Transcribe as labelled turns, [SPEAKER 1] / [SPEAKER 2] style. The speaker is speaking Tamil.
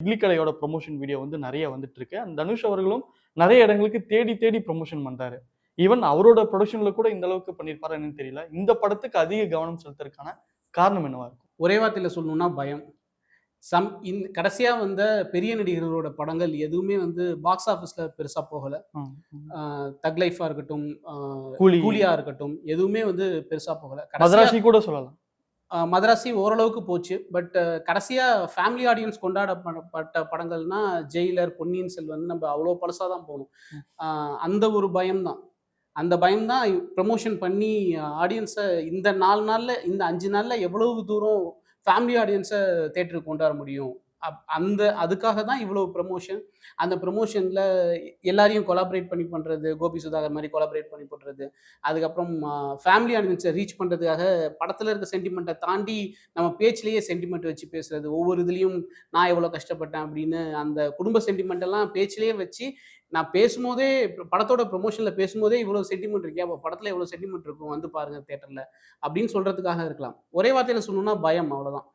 [SPEAKER 1] இட்லி கடையோட ப்ரொமோஷன் வீடியோ வந்து நிறைய வந்துட்டு இருக்கு அந்த தனுஷ் அவர்களும் நிறைய இடங்களுக்கு தேடி தேடி ப்ரொமோஷன் பண்றாரு. ஈவன் அவரோட ப்ரொடக்ஷன்ல கூட இந்த அளவுக்கு பண்ணியிருப்பாரு என்னன்னு தெரியல. இந்த படத்துக்கு அதிக கவனம் செலுத்துறதுக்கான காரணம் என்னவா இருக்கும்?
[SPEAKER 2] ஒரே வார்த்தையில் சொல்லணும்னா பயம். சம் இந்த கடைசியாக வந்த பெரிய நடிகர்களோட படங்கள் எதுவுமே வந்து பாக்ஸ் ஆஃபீஸில் பெருசாக போகலை. தக் லைஃபாக இருக்கட்டும் ஆஹ்
[SPEAKER 1] கூலி.
[SPEAKER 2] கூலியா இருக்கட்டும் எதுவுமே வந்து பெருசாக போகலை.
[SPEAKER 1] கூட சொல்லலாம்.
[SPEAKER 2] மதராசி ஓரளவுக்கு போச்சு. பட் கடைசியாக ஃபேமிலி ஆடியன்ஸ் கொண்டாடப்பட்ட படங்கள்னா ஜெயிலர் பொன்னியின் செல்வன் நம்ம அவ்வளோ பழசாக தான் போகணும் அந்த ஒரு பயம்தான் அந்த பயம்தான் ப்ரமோஷன் பண்ணி ஆடியன்ஸை இந்த நாலு நாளில் இந்த அஞ்சு நாளில் எவ்வளவு தூரம் ஃபேமிலி ஆடியன்ஸை தேட்டருக்கு கொண்டு வர முடியும்? அந்த அதுக்காக தான் இவ்வளோ ப்ரமோஷன் அந்த ப்ரமோஷனில் எல்லாரையும் கொலாபரேட் பண்ணி பண்ணுறது கோபி சுதாகர் மாதிரி கொலாபரேட் பண்ணி பண்ணுறது அதுக்கப்புறம் ஃபேமிலி ஆடியன்ஸை ரீச் பண்ணுறதுக்காக படத்தில் இருக்க சென்டிமெண்ட்டை தாண்டி நம்ம பேச்சிலேயே சென்டிமெண்ட் வச்சு பேசுறது. ஒவ்வொரு இதுலேயும் நான் எவ்வளோ கஷ்டப்பட்டேன் அப்படின்னு அந்த குடும்ப சென்டிமெண்ட் எல்லாம் பேச்சிலேயே வச்சு நான் பேசும்போதே படத்தோட ப்ரொமோஷனில் பேசும்போதே இவ்வளோ சென்டிமெண்ட் இருக்கே அப்போ படத்தில் எவ்வளோ சென்டிமெண்ட் இருக்கும் வந்து பாருங்கள் தேட்டரில் அப்படின்னு சொல்கிறதுக்காக இருக்கலாம். ஒரே வார்த்தையில் சொல்லணும்னா பயம் அவ்வளோதான்